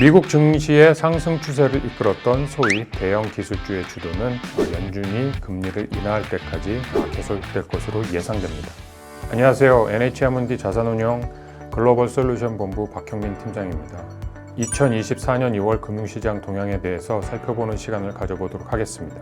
미국 증시의 상승 추세를 이끌었던 소위 대형 기술주의 주도는 연준이 금리를 인하할 때까지 계속될 것으로 예상됩니다. 안녕하세요. NHM은디 자산운용 글로벌 솔루션 본부 박형민 팀장입니다. 2024년 2월 금융시장 동향에 대해서 살펴보는 시간을 가져보도록 하겠습니다.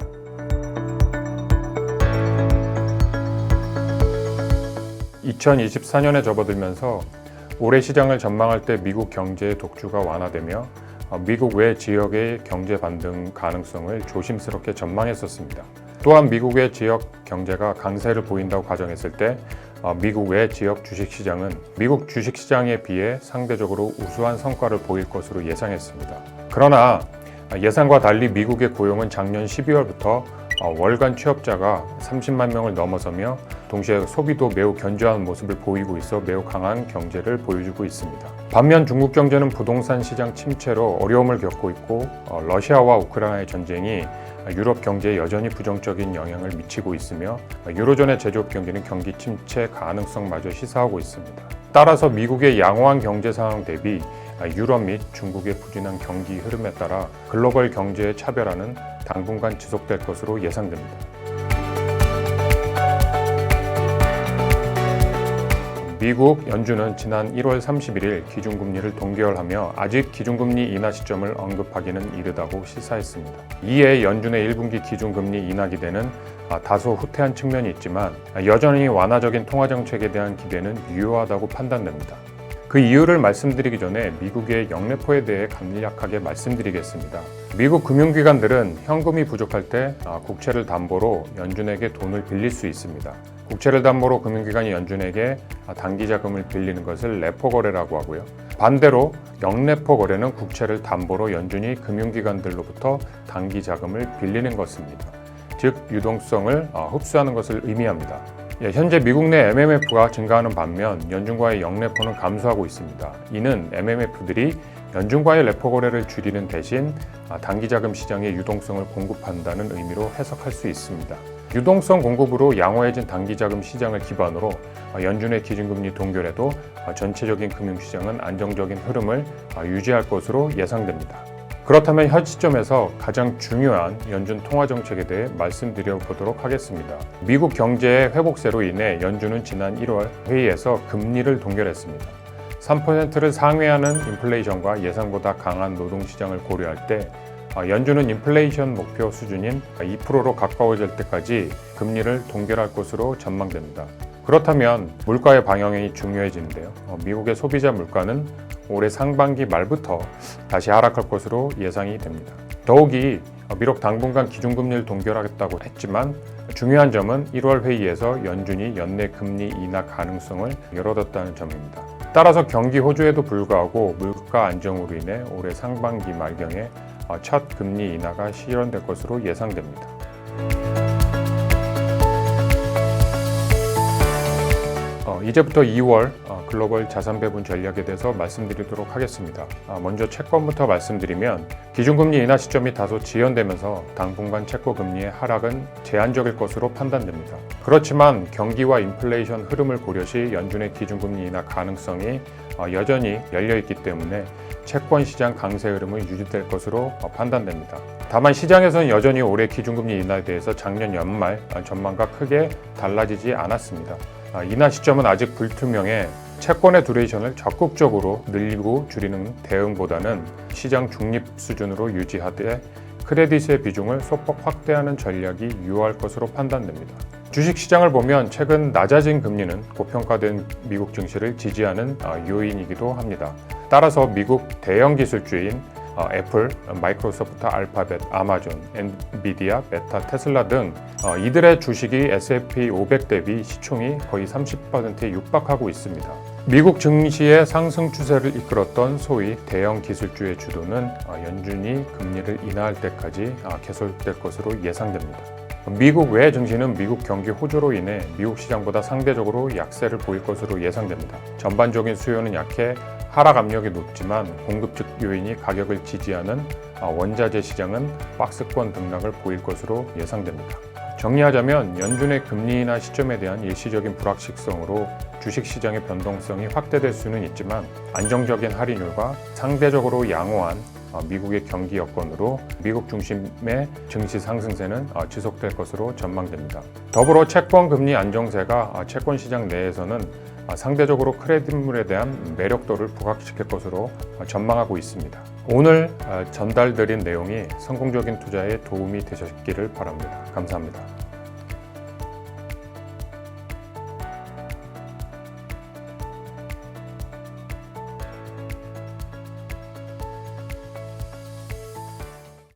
(2024년에) 접어들면서 올해 시장을 전망할 때 미국 경제의 독주가 완화되며 어, 미국 외 지역의 경제 반등 가능성을 조심스럽게 전망했었습니다. 또한 미국의 지역 경제가 강세를 보인다고 가정했을 때 어, 미국 외 지역 주식시장은 미국 주식시장에 비해 상대적으로 우수한 성과를 보일 것으로 예상했습니다. 그러나 예상과 달리 미국의 고용은 작년 12월부터 어, 월간 취업자가 30만 명을 넘어서며 동시에 소비도 매우 견조한 모습을 보이고 있어 매우 강한 경제를 보여주고 있습니다. 반면 중국 경제는 부동산 시장 침체로 어려움을 겪고 있고 어, 러시아와 우크라이나의 전쟁이 유럽 경제에 여전히 부정적인 영향을 미치고 있으며 유로존의 제조업 경기는 경기 침체 가능성마저 시사하고 있습니다. 따라서 미국의 양호한 경제 상황 대비 유럽 및 중국의 부진한 경기 흐름에 따라 글로벌 경제의 차별화는 당분간 지속될 것으로 예상됩니다. 미국 연준은 지난 1월 31일 기준금리를 동결하며 아직 기준금리 인하 시점을 언급하기는 이르다고 시사했습니다. 이에 연준의 1분기 기준금리 인하 기대는 다소 후퇴한 측면이 있지만 여전히 완화적인 통화정책에 대한 기대는 유효하다고 판단됩니다. 그 이유를 말씀드리기 전에 미국의 영래포에 대해 간략하게 말씀드리겠습니다. 미국 금융기관들은 현금이 부족할 때 국채를 담보로 연준에게 돈을 빌릴 수 있습니다. 국채를 담보로 금융기관이 연준에게 단기 자금을 빌리는 것을 레포 거래라고 하고요. 반대로 영레포 거래는 국채를 담보로 연준이 금융기관들로부터 단기 자금을 빌리는 것입니다. 즉 유동성을 흡수하는 것을 의미합니다. 예, 현재 미국 내 MMF가 증가하는 반면 연준과의 영레포는 감소하고 있습니다. 이는 MMF들이 연준과의 레포 거래를 줄이는 대신 단기 자금 시장의 유동성을 공급한다는 의미로 해석할 수 있습니다. 유동성 공급으로 양호해진 단기 자금 시장을 기반으로 연준의 기준금리 동결에도 전체적인 금융시장은 안정적인 흐름을 유지할 것으로 예상됩니다. 그렇다면 현 시점에서 가장 중요한 연준 통화 정책에 대해 말씀드려 보도록 하겠습니다. 미국 경제의 회복세로 인해 연준은 지난 1월 회의에서 금리를 동결했습니다. 3%를 상회하는 인플레이션과 예상보다 강한 노동시장을 고려할 때 아, 연준은 인플레이션 목표 수준인 2%로 가까워질 때까지 금리를 동결할 것으로 전망됩니다. 그렇다면 물가의 방향이 중요해지는데요. 어, 미국의 소비자 물가는 올해 상반기 말부터 다시 하락할 것으로 예상이 됩니다. 더욱이 어, 비록 당분간 기준금리를 동결하겠다고 했지만 중요한 점은 1월 회의에서 연준이 연내 금리 인하 가능성을 열어뒀다는 점입니다. 따라서 경기 호조에도 불구하고 물가 안정으로 인해 올해 상반기 말경에 어, 첫 금리 인하가 실현될 것으로 예상됩니다. 이제부터 2월 어, 글로벌 자산 배분 전략에 대해서 말씀드리도록 하겠습니다. 먼저 채권부터 말씀드리면 기준금리 인하 시점이 다소 지연되면서 당분간 채권 금리의 하락은 제한적일 것으로 판단됩니다. 그렇지만 경기와 인플레이션 흐름을 고려시 연준의 기준금리 인하 가능성이 여전히 열려 있기 때문에 채권 시장 강세 흐름은 유지될 것으로 판단됩니다. 다만 시장에서는 여전히 올해 기준금리 인하에 대해서 작년 연말 전망과 크게 달라지지 않았습니다. 인하 시점은 아직 불투명해 채권의 두레이션을 적극적으로 늘리고 줄이는 대응보다는 시장 중립 수준으로 유지하되 크레딧의 비중을 소폭 확대하는 전략이 유효할 것으로 판단됩니다. 주식 시장을 보면 최근 낮아진 금리는 고평가된 미국 증시를 지지하는 요인이기도 합니다. 따라서 미국 대형 기술주인 어, 애플, 마이크로소프트, 알파벳, 아마존, 엔비디아, 메타, 테슬라 등 어, 이들의 주식이 S&P 500 대비 시총이 거의 30%에 육박하고 있습니다. 미국 증시의 상승 추세를 이끌었던 소위 대형 기술주의 주도는 어, 연준이 금리를 인하할 때까지 어, 계속될 것으로 예상됩니다. 미국 외 증시는 미국 경기 호조로 인해 미국 시장보다 상대적으로 약세를 보일 것으로 예상됩니다. 전반적인 수요는 약해 하락 압력이 높지만 공급 측 요인이 가격을 지지하는 아, 원자재 시장은 박스권 등락을 보일 것으로 예상됩니다. 정리하자면 연준의 금리 인하 시점에 대한 일시적인 불확실성으로 주식 시장의 변동성이 확대될 수는 있지만 안정적인 할인율과 상대적으로 양호한 어, 미국의 경기 여건으로 미국 중심의 증시 상승세는 어, 지속될 것으로 전망됩니다. 더불어 채권 금리 안정세가 어, 채권 시장 내에서는 어, 상대적으로 크레딧물에 대한 매력도를 부각시킬 것으로 어, 전망하고 있습니다. 오늘 어, 전달드린 내용이 성공적인 투자에 도움이 되셨기를 바랍니다. 감사합니다.